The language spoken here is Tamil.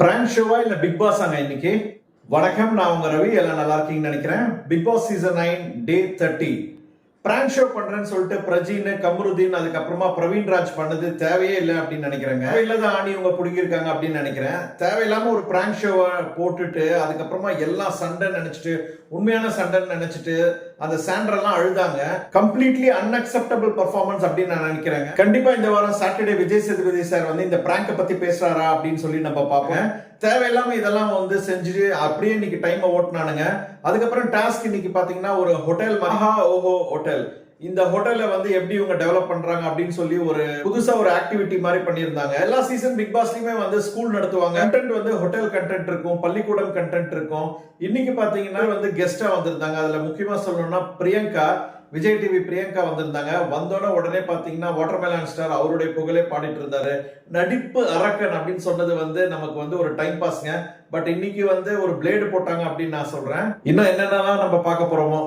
பிராங்க் ஷோவா இல்ல பிக் பாஸாங்க இன்னைக்கு? வணக்கம் நான் உங்க ரவி. எல்லாம் நல்லா இருக்கீங்கன்னு நினைக்கிறேன். Bigg Boss season nine day thirty prank show பண்றேன்னு சொல்லிட்டு பிரஜின் கமருதீன் அதுக்கப்புறமா பிரவீன் ராஜ் பண்ணது தேவையே இல்லை அப்படின்னு நினைக்கிறேங்க. இல்லாத ஆணி இவங்க பிடிக்கிருக்காங்க அப்படின்னு நினைக்கிறேன். தேவையில்லாம ஒரு பிராங்க் ஷோவை போட்டுட்டு அதுக்கப்புறமா எல்லாம் சண்டை நினைச்சிட்டு உண்மையான சண்டைன்னு நினைச்சிட்டு அந்த சாண்டரெல்லாம் அழுதாங்க. கம்ப்ளீட்லி அன்அக்செப்டபிள் பர்ஃபார்மன்ஸ் அப்படின்னு நான் நினைக்கிறேங்க. கண்டிப்பா இந்த வாரம் சாட்டர்டே விஜய் சேதுபதி சார் வந்து இந்த பிராங்கை பத்தி பேசுறாரா அப்படின்னு சொல்லி நம்ம பார்ப்போம். தேவையில்லாம இதெல்லாம் வந்து செஞ்சுட்டு அப்படியே இன்னைக்கு டைமை ஓட்டினானுங்க. அதுக்கப்புறம் டாஸ்க் இன்னைக்கு பாத்தீங்கன்னா ஒரு ஹோட்டல் மஹா ஓஹோ ஹோட்டல் இந்த ஹோட்டல்ல வந்து எப்படி இவங்க டெவலப் பண்றாங்க அப்படின்னு சொல்லி ஒரு புதுசா ஒரு ஆக்டிவிட்டி மாதிரி பண்ணியிருந்தாங்க. எல்லா சீசன் பிக் பாஸ்லயுமே வந்து ஸ்கூல் நடத்துவாங்க. கண்டென்ட் வந்து ஹோட்டல் கண்டென்ட் இருக்கும் பள்ளிக்கூடம் கண்டென்ட் இருக்கும். இன்னைக்கு பாத்தீங்கன்னா வந்து கெஸ்டா வந்திருந்தாங்க. அதுல முக்கியமா சொல்லணும்னா பிரியங்கா விஜய் டிவி பிரியங்கா வந்திருந்தாங்க. வந்தோடனே உடனே பாத்தீங்கன்னா வாட்டர்மெலான் ஸ்டார் அவருடைய புகழே பாடிட்டு இருந்தாரு. நடிப்பு அரக்கன் அப்படின்னு சொன்னது வந்து நமக்கு வந்து ஒரு டைம் பாஸ்ங்க பட் இன்னைக்கு வந்து ஒரு பிளேடு போட்டாங்க அப்படின்னு நான் சொல்றேன். இன்னும் என்னென்னலாம் நம்ம பார்க்க போறோமோ?